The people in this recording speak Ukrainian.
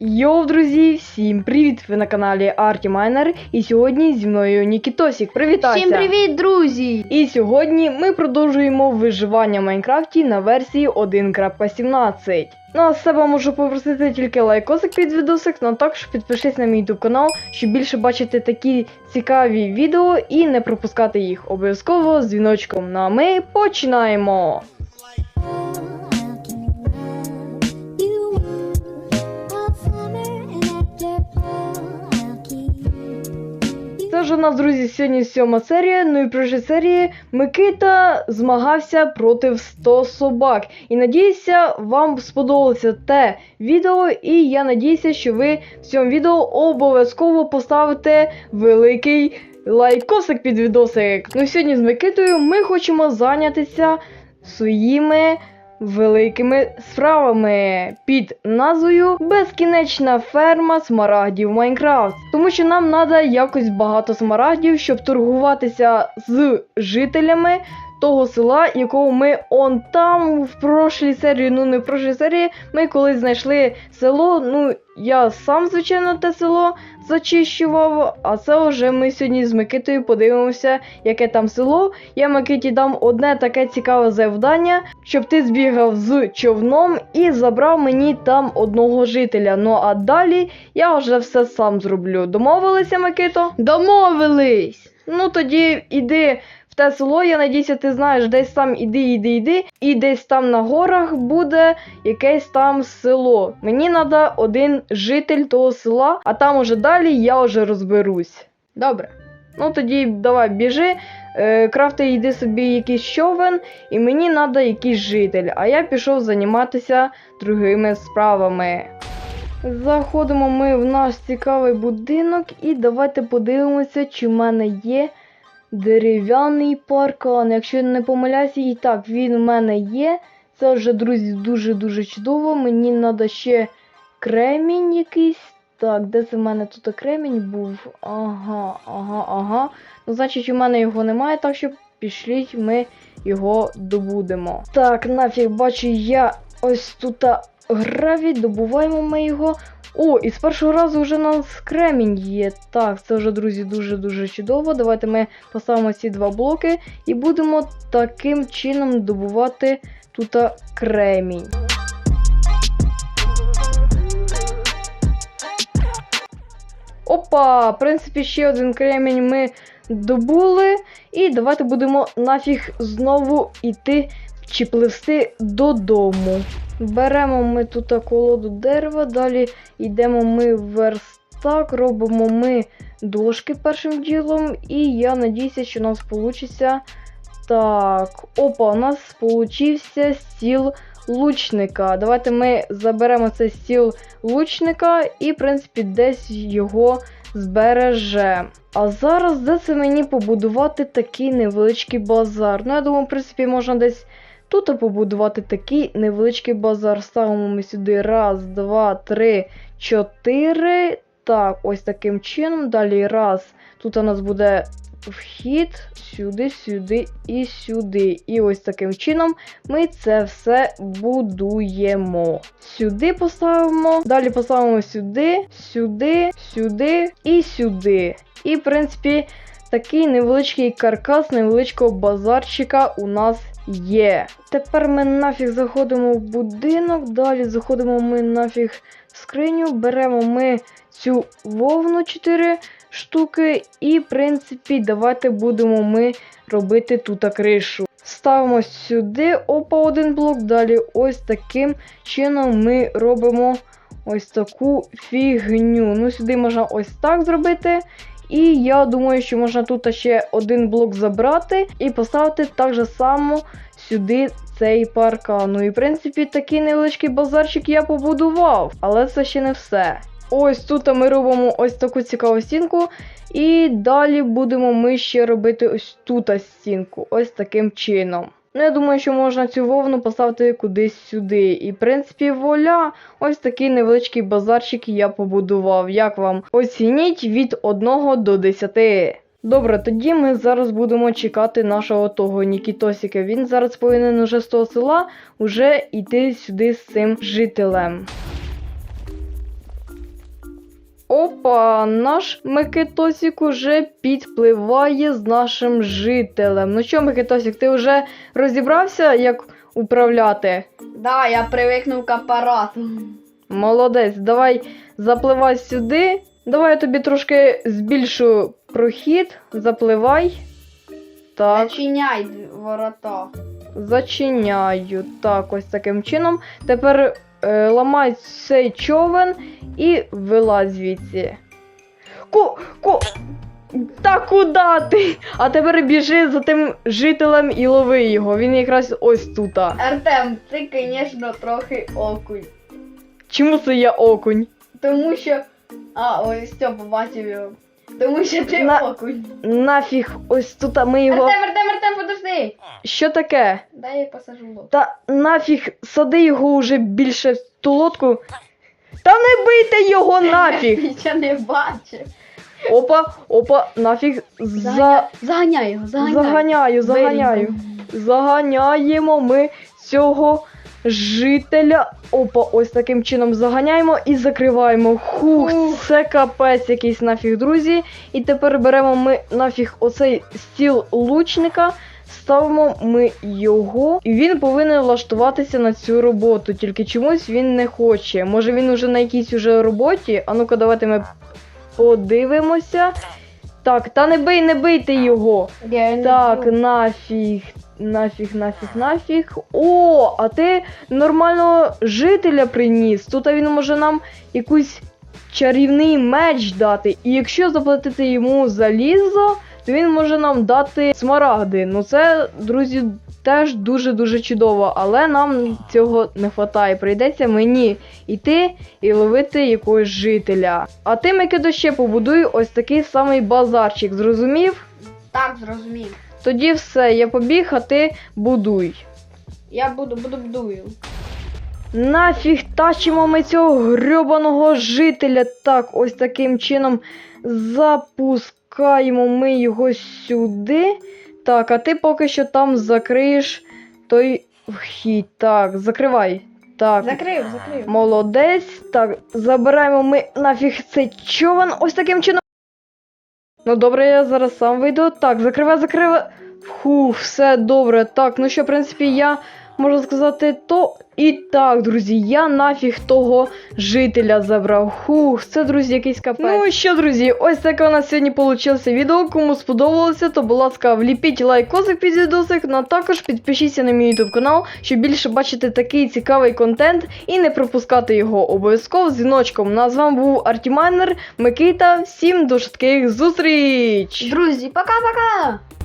Йоу, друзі, всім привіт! Ви на каналі Арті Майнер. І сьогодні зі мною Нікітосік. Привітайся! Всім привіт, друзі! І сьогодні ми продовжуємо виживання в Майнкрафті на версії 1.17. Ну а з себе можу попросити тільки лайкосик під відосик, ну а також підпишись на мій YouTube канал, щоб більше бачити такі цікаві відео і не пропускати їх обов'язково з дзвіночком. Ну а ми починаємо! Це ж у нас, друзі, сьогодні сьома серія. Ну і в серії Микита змагався проти 100 собак. І надіюся, вам сподобалося те відео. І я надіюся, що ви в цьому відео обов'язково поставите великий лайкосик під відосик. Ну сьогодні з Микитою ми хочемо зайнятися своїми великими справами під назвою Безкінечна ферма смарагдів Майнкрафт. Тому що нам треба якось багато смарагдів, щоб торгуватися з жителями того села, якого ми он там в прошлій серії, ну не в прошлій серії, ми колись знайшли село. Ну, я сам, звичайно, те село зачищував, а це вже ми сьогодні з Микитою подивимося, яке там село. Я Микиті дам одне таке цікаве завдання, щоб ти збігав з човном і забрав мені там одного жителя. Ну а далі я вже все сам зроблю. Домовилися, Микито? Домовились! Ну тоді іди те село, я надіюся, ти знаєш, десь там іди, іди, іди, і десь там на горах буде якесь там село. Мені треба один житель того села, а там уже далі я вже розберусь. Добре. Ну тоді давай біжи, е, крафти йди собі якийсь човен, і мені треба якийсь житель. А я пішов займатися другими справами. Заходимо ми в наш цікавий будинок і давайте подивимося, чи в мене є дерев'яний паркан. Якщо я не помиляюся, і так, він у мене є. Це вже, друзі, дуже-дуже чудово. Мені треба ще кремінь якийсь. Так, де це в мене тут кремінь був? Ага, ага, ага. Ну, значить, у мене його немає, так що пішліть, ми його добудемо. Так, нафіг, бачу, я ось тут гравій, добуваємо ми його. О, і з першого разу вже у нас кремінь є. Так, це вже, друзі, дуже-дуже чудово. Давайте ми поставимо ці два блоки і будемо таким чином добувати тут кремінь. Опа! В принципі, ще один кремінь ми добули. І давайте будемо нафіг знову йти чи пливсти додому. Беремо ми тут колоду дерева, далі йдемо ми в верстак, робимо ми дошки першим ділом. І я надіюся, що у нас вийде. Так, опа, у нас получився стіл лучника. Давайте ми заберемо цей стіл лучника і, в принципі, десь його збережемо. А зараз де це мені побудувати такий невеличкий базар? Ну, я думаю, в принципі, можна десь тут побудувати такий невеличкий базар. Ставимо ми сюди раз, два, три, чотири. Так, ось таким чином. Далі раз. Тут у нас буде вхід сюди, сюди і сюди. І ось таким чином ми це все будуємо. Сюди поставимо, далі поставимо сюди, сюди, сюди і сюди. І, в принципі, такий невеличкий каркас невеличкого базарчика у нас є. Тепер ми нафіг заходимо в будинок, далі заходимо ми нафіг в скриню, беремо ми цю вовну 4 штуки, і, в принципі, давайте будемо ми робити тут кришу. Ставимо сюди опа один блок, далі ось таким чином ми робимо ось таку фігню. Ну, сюди можна ось так зробити. І я думаю, що можна тут ще один блок забрати і поставити так же само сюди цей паркан. Ну і в принципі такий невеличкий базарчик я побудував, але це ще не все. Ось тут ми робимо ось таку цікаву стінку. І далі будемо ми ще робити ось тут стінку, ось таким чином. Ну, я думаю, що можна цю вовну поставити кудись сюди. І, в принципі, воля, ось такий невеличкий базарчик я побудував. Як вам? Оцініть від 1 до 10. Добре, тоді ми зараз будемо чекати нашого того Нікітосіка. Він зараз повинен уже з того села уже йти сюди з цим жителем. Опа, наш Микитосік уже підпливає з нашим жителем. Ну що, Микитосік, ти вже розібрався, як управляти? Да, я привикнув к апарату. Молодець, давай запливай сюди. Давай я тобі трошки збільшу прохід. Запливай. Так, Зачиняй ворота. зачиняю. Так, ось таким чином. Тепер ламай цей човен і вилазь звідси. Ку, ку. Та куди ти? А тепер біжи за тим жителем і лови його. Він якраз ось тут. Артем, ти, звісно, трохи окунь. Чому це я окунь? Тому що. А, ось все, побачив його. Тому що ти На- окунь. Нафіг, ось тут ми його. Артем, Артем, Артем, подожди. Що таке? Дай я посажу лодку. Та нафіг, сади його уже більше в ту лодку. Та не бийте його нафіг! Нічого не бачив. Опа, опа, нафіг. За... Заганяй, заганяй його, заганяй. Заганяю, заганяю. Заганяємо ми цього жителя. Опа, ось таким чином заганяємо і закриваємо. Хух, Ух. це капець якийсь нафіг, друзі. І тепер беремо ми нафіг оцей стіл лучника. Ставимо ми його, і він повинен влаштуватися на цю роботу. Тільки чомусь він не хоче. Може він уже на якійсь уже роботі. А ну-ка, давайте ми подивимося. Так, та не бий, не бийте його. Я Так, нафіг, нафіг, нафіг, нафіг. О, а ти нормального жителя приніс. Тут він може нам якийсь чарівний меч дати. І якщо заплатити йому залізо, то він може нам дати смарагди. Ну це, друзі, теж дуже-дуже чудово, але нам цього не вистачає. Прийдеться мені йти і ловити якогось жителя. А ти, Микидо, ще побудуй ось такий самий базарчик, зрозумів? Так, зрозумів. Тоді все, я побіг, а ти будуй. Я буду, буду бдую. Нафіг тащимо ми цього грьобаного жителя. Так, ось таким чином запускаємо ми його сюди. Так, а ти поки що там закриєш той вхід. Так, закривай. Так. Закрив, закрив. Молодець. Так, забираємо ми нафіг цей човен ось таким чином. Ну добре, я зараз сам вийду. Так, закривай, закривай. Фух, все добре. Так, ну що, в принципі, я можу сказати то. І так, друзі, я нафіг того жителя забрав. Хух, це, друзі, якийсь капець. Ну і що, друзі, ось таке у нас сьогодні вийшло відео. Кому сподобалося, то, будь ласка, вліпіть лайкосик під відосик, ну а також підпишіться на мій YouTube канал, щоб більше бачити такий цікавий контент і не пропускати його обов'язково з дзвіночком. Ну, а з вами був Артімайнер, Микита. Всім до швидких зустріч! Друзі, пока-пока!